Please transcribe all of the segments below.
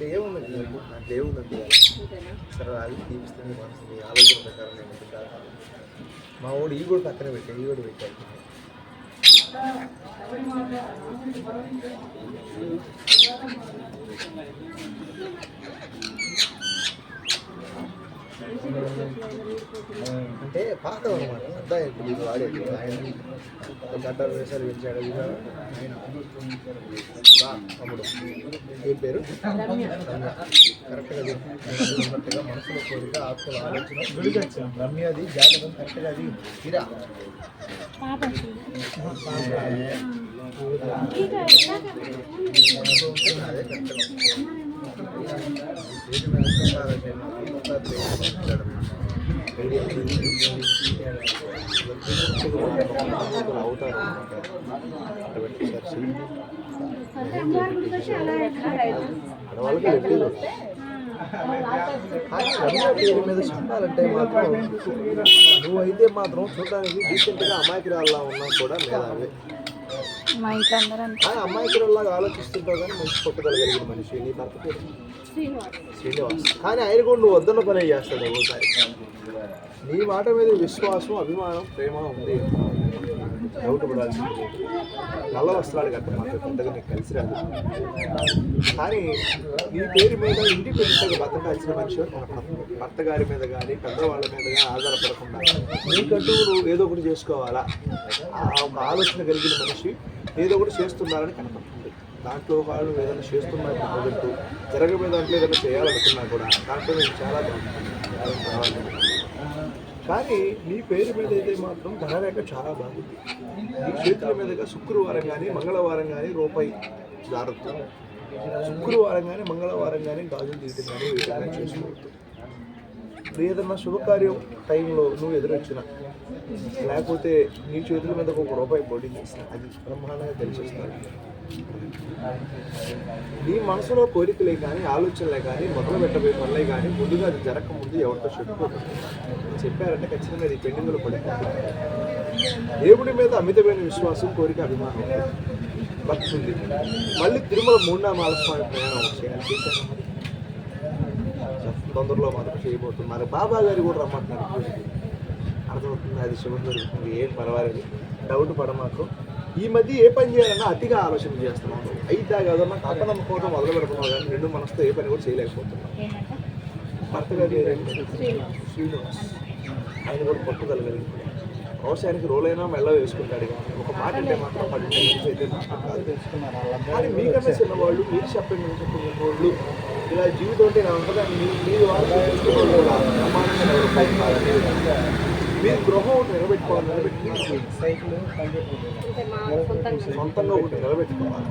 దేవుడు అంతే అంతేనా సరే అది తీపిస్తుంది మనసుని ఆలోచన ప్రకారం నేను ముందుకు వెళ్తాను. మా వాడు ఈ కూడా పక్కన పెట్టా ఈ కూడా పెట్టాను అంటే పాత అనమాట అర్థం ఇప్పుడు వాడేది ఆయన గడ్డ వేసారు పెంచాడు ఆయన బా తమ్ముడు ఏం పేరు? కరెక్ట్గా ఉన్నట్టుగా మనసులో కోరిక ఆత్మల ఆలోచన విడిగొచ్చాం రమ్యది జాతకం కరెక్ట్గా అది ఇరా పాప అదే కరెక్ట్గా ఏది నడుస్తున్నారంటే అవుతారు ఆడవాళ్ళకి ఎప్పుడు కానీ రమ్య పేరు మీద చెప్పాలంటే మాత్రం నువ్వైతే మాత్రం చూడడానికి డీసెంట్గా అమాయకురాల్లా ఉన్నా కూడా మేధావి మా ఇంట్లో అందరూ అమాయకురాల్లాగా ఆలోచిస్తుంటావు కానీ మంచి పట్టుదల కలిగిన మనిషి. నీ భర్త పేరు? శ్రీనివాస్. కానీ ఆయన కూడా నువ్వు వద్దన్న పనే చేస్తాడు ఒకసారి నీ మాట మీద విశ్వాసం అభిమానం ప్రేమ ఉంది. డౌట్ పడాలి. నల్ల వస్త్రాలు కట్ట మాత్రం పెద్దగా నీకు కలిసి రాదు. కానీ నీ పేరు మీద ఇండిపెండెంట్గా బతకాల్సిన మనిషి భర్త. గారి మీద కానీ పెద్దవాళ్ళ మీద కానీ ఆధారపడకుండా. నీకంటూ నువ్వు ఏదో ఒకటి చేసుకోవాలా? ఆ ఒక ఆలోచన కలిగిన మనిషి ఏదో ఒకటి చేస్తున్నారని కనపడుతుంది. దాంట్లో వాళ్ళు ఏదైనా చేస్తున్నట్టు మొదలుతూ జరగబోయే దాంట్లో ఏదైనా చేయాలనుకున్నా కూడా దాంట్లో నేను చాలా బాగుంటుంది కానీ మీ పేరు మీద అయితే మాత్రం ధనరేఖ చాలా బాగుంది. మీ చేతుల మీదుగా శుక్రవారం కానీ మంగళవారం కానీ రూపాయి జారుతుంది శుక్రవారం కానీ మంగళవారం కానీ గాజులు తీయటం కానీ వీటిని కానీ చేసుకోవద్దు ఏదన్నా శుభకార్యం టైంలో నువ్వు ఎదురొచ్చిన లేకపోతే నీ చేతుల మీద ఒక రూపాయి పోటీ చేసిన. అది బ్రహ్మాండంగా తెలిసి వస్తుంది నీ మనసులో కోరికలే కానీ ఆలోచనలే కానీ మొదలు పెట్టబోయే పనులే కానీ ముందుగా అది జరగక ముందు ఎవరితో చెప్పుకోకూడదు చెప్పారంటే ఖచ్చితంగా అది పెండింగ్లో పడిపోతుంది దేవుడి మీద అమితమైన విశ్వాసం కోరిక అభిమానం. ఉంది. ఉంది మళ్ళీ తిరుమల మూడునామాల స్వామి ప్రయాణం చేయాలి చేశాను తొందరలో మాత్రం చేయబోతున్నారు. మరి బాబా గారు కూడా రమ్మంటున్నారు. అర్థమవుతుంది అది శుభం జరుగుతుంది ఏం పర్వాలేదు డౌట్ పడమాకు. ఈ మధ్య ఏ పని చేయాలన్నా అతిగా ఆలోచన చేస్తున్నాను అయితే కాదన్నా అపనమ్మకంతో మొదలు పెడుతున్నావు కానీ రెండు మనసుతో ఏ పని కూడా చేయలేకపోతున్నావు ఏమంట భర్త? శ్రీనివాస్. ఆయన కూడా పట్టుదల కలిగి వ్యవసాయానికి రోలైనా మెల్ల వేసుకుంటాడు కానీ ఒక మాట అంటే మాత్రం పది అయితే కానీ మీకన్నా చిన్నవాళ్ళు మీరు చెప్పండి చెప్పిన వాళ్ళు ఇలా జీవితం అంటే ఇలా ఉంటుందని మీ మీరు వాళ్ళు మీరు గృహం ఒకటి నిలబెట్టుకోవాలి నిలబెట్టుకోవాలి సైకిల్ సొంతంగా. ఒకటి నిలబెట్టుకోవాలి.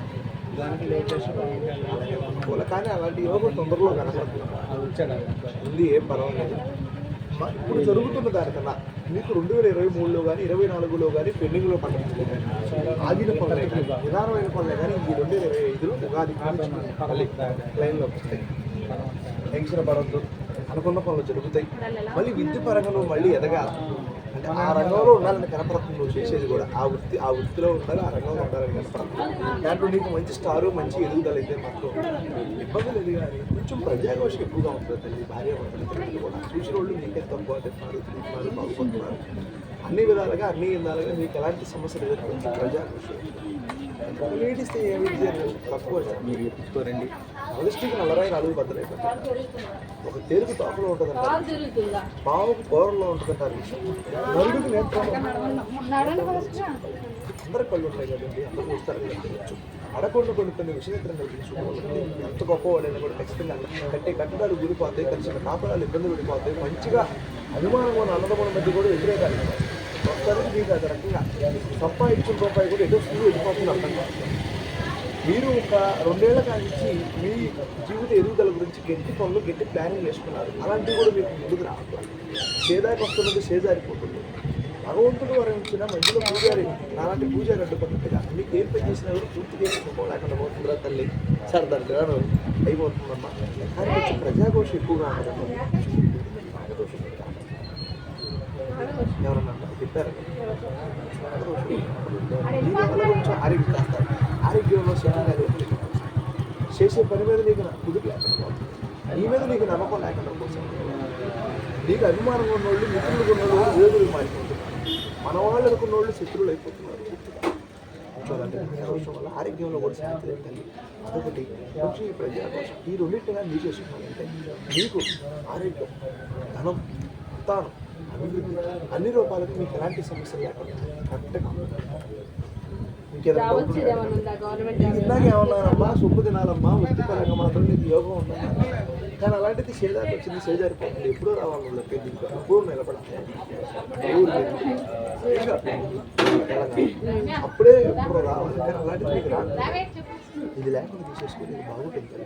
కానీ అలాంటి యోగం తొందరలో కనపడుతుంది. ఉంది ఏం పర్వాలేదు. ఇప్పుడు జరుగుతున్న దానికన్నా మీకు రెండు వేల ఇరవై మూడులో కానీ ఇరవై నాలుగులో కానీ పెండింగ్లో పండుగలు కానీ ఆగిన పనులే కానీ నిదానమైన పనులే కానీ ఈ రెండు వేల ఇరవై ఐదులో ఉగాది లైన్లోకి వస్తాయి. టెన్షన్ పడద్దు. అనుకున్న పనులు జరుగుతాయి. మళ్ళీ విద్య పరంగా నువ్వు మళ్ళీ ఎదగాలి. అంటే ఆ రంగంలో ఉండాలని కనపడుతుంది నువ్వు చేసేది కూడా. ఆ వృత్తి ఆ వృత్తిలో ఉండాలి ఆ రంగంలో ఉండాలని కనపడుతుంది దాంట్లో నీకు మంచి స్టారు మంచి ఎదుగుదల అయితే మాత్రం ఇబ్బంది లేదు కానీ కొంచెం ప్రజాఘోషం ఎక్కువగా ఉంటుంది తల్లి. భార్య భర్తలు కూడా. చూసిన వాళ్ళు నీకే తక్కువ తింటున్నారు బాగుపడుతున్నారు. అన్ని విధాలుగా అన్ని విధాలుగా నీకు ఎలాంటి సమస్యలు ఎదుర్కొంటుంది ప్రజాఘోషం. లేడీస్ ఏమి తక్కువ మీరు చెప్పుకోరండి మొదటికి నల్లరాయి నాలుగు బద్దలైపోతాయి ఒక ఉంటుందంట కాలు తిరుగుతుందా పావుకు కూరలో ఉంటుందంటారు. నలుగురికి ఫస్ట్. అందరు కళ్ళు ఉంటాయి కదండి అందరూ చూస్తారు కదా అడగకుండా కొన్ని కొన్ని విషయత్రం కల్పించుకోవాలి ఎంత గొప్పవాడైనా కూడా ఖచ్చితంగా కట్టే కట్టడాలు గురిపోతాయి కలిసిన కాపడాలు ఇబ్బంది పడిపోతాయి. మంచిగా అభిమానం అన్నదమ్ముల మధ్య కూడా వ్యతిరేకాలు ప్రస్తుతానికి మీకు అది రకంగా సంపాదించిన రూపాయి కూడా ఏదో స్కూల్ వెళ్ళిపోతుంది అర్థం కాదు మీరు ఒక రెండేళ్ళ కానించి మీ జీవిత ఎదుగుదల గురించి గట్టి పనులు గట్టి ప్లానింగ్ వేసుకున్నారు అలాంటివి కూడా మీకు ముందుకు రావట్లేదు సేదాకి వస్తున్నది సేదారిపోతుంది భగవంతుడు వరించిన మధ్యలో పూజారి నాలాంటి పూజారి అడ్డుపడినట్టుగా మీకు ఏం పని చేసినా కూడా పూర్తి చేసుకోలేకుండా పోతుందిరా తల్లి. సార్ దాని గాను అయిపోతుందమ్మా. కానీ కొంచెం ప్రజాఘోష ఎక్కువగా ఉంటుంది ఎవరన్నా చెప్పారు? దీనివల్ల కొంచెం ఆరోగ్యం ఆరోగ్యంలో చేసే పని మీద నీకు నా- కుదురు లేకుండా నీ మీద నీకు నమ్మకం లేకుండా కోసం నీకు అభిమానం ఉన్నోళ్ళు మిత్రులు ఉన్నోళ్ళు వేదులు మారిపోతున్నారు మన వాళ్ళు అనుకున్న వాళ్ళు శత్రువులు అయిపోతున్నారు పూర్తిగా. వల్ల ఆరోగ్యంలో కూడా శాంతి తల్లి అదొకటి కొంచెం ఈ ప్రజాకోశం ఈ రెండింటిగా నీ చేసుకున్నానంటే నీకు ఆరోగ్యం ధనం సంతానం అభివృద్ధి అన్ని రూపాలకు మీకు ఎలాంటి సమస్యలు లేకుండా కరెక్ట్గా ఇంకేదైనా డౌట్ రావచ్చు ఉందా? ఏమన్నా ఉందా గవర్నమెంట్ నీకు ఇందాక ఏమన్నానమ్మా సొమ్ము తినాలమ్మా వృత్తి పరంగా మాత్రం నీకు యోగం ఉందమ్మా కానీ అలాంటిది సేదాకి వచ్చింది సేదారిపోతుంది ఎప్పుడూ రావాలి వాళ్ళ పెళ్ళి ఎప్పుడూ నిలబడాలి ఊరు వెళ్ళి. తెలంగాణ. అప్పుడే ఎప్పుడో రావాలి కానీ అలాంటిది నీకు రాదు ఇది లేకుండా తీసేసుకుని ఇది బాగుంటుంది